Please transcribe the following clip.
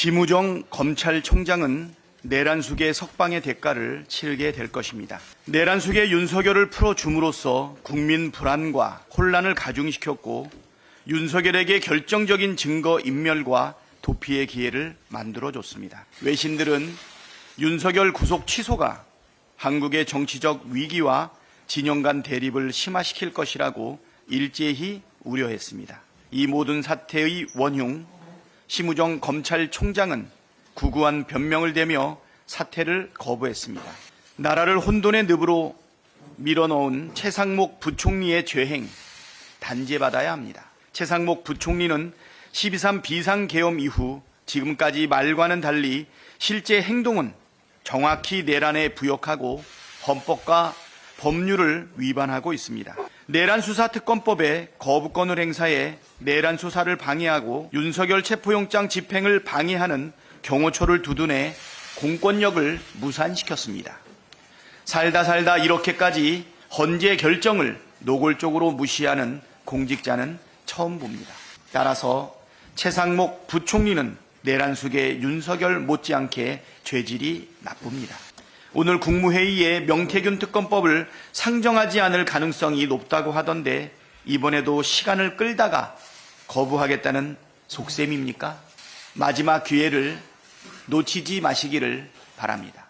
심우정 검찰총장은 내란숙의 석방의 대가를 치르게 될 것입니다. 내란숙의 윤석열을 풀어줌으로써 국민 불안과 혼란을 가중시켰고 윤석열에게 결정적인 증거 인멸과 도피의 기회를 만들어줬습니다. 외신들은 윤석열 구속 취소가 한국의 정치적 위기와 진영 간 대립을 심화시킬 것이라고 일제히 우려했습니다. 이 모든 사태의 원흉 심우정 검찰총장은 구구한 변명을 대며 사퇴를 거부했습니다. 나라를 혼돈의 늪으로 밀어넣은 최상목 부총리의 죄행 단죄받아야 합니다. 최상목 부총리는 12.3 비상계엄 이후 지금까지 말과는 달리 실제 행동은 정확히 내란에 부역하고 헌법과 법률을 위반하고 있습니다. 내란 수사 특검법에 거부권을 행사해 내란 수사를 방해하고 윤석열 체포영장 집행을 방해하는 경호처를 두둔해 공권력을 무산시켰습니다. 살다 살다 이렇게까지 헌재 결정을 노골적으로 무시하는 공직자는 처음 봅니다. 따라서 최상목 부총리는 내란숙의 윤석열 못지않게 죄질이 나쁩니다. 오늘 국무회의에 명태균 특검법을 상정하지 않을 가능성이 높다고 하던데 이번에도 시간을 끌다가 거부하겠다는 속셈입니까? 마지막 기회를 놓치지 마시기를 바랍니다.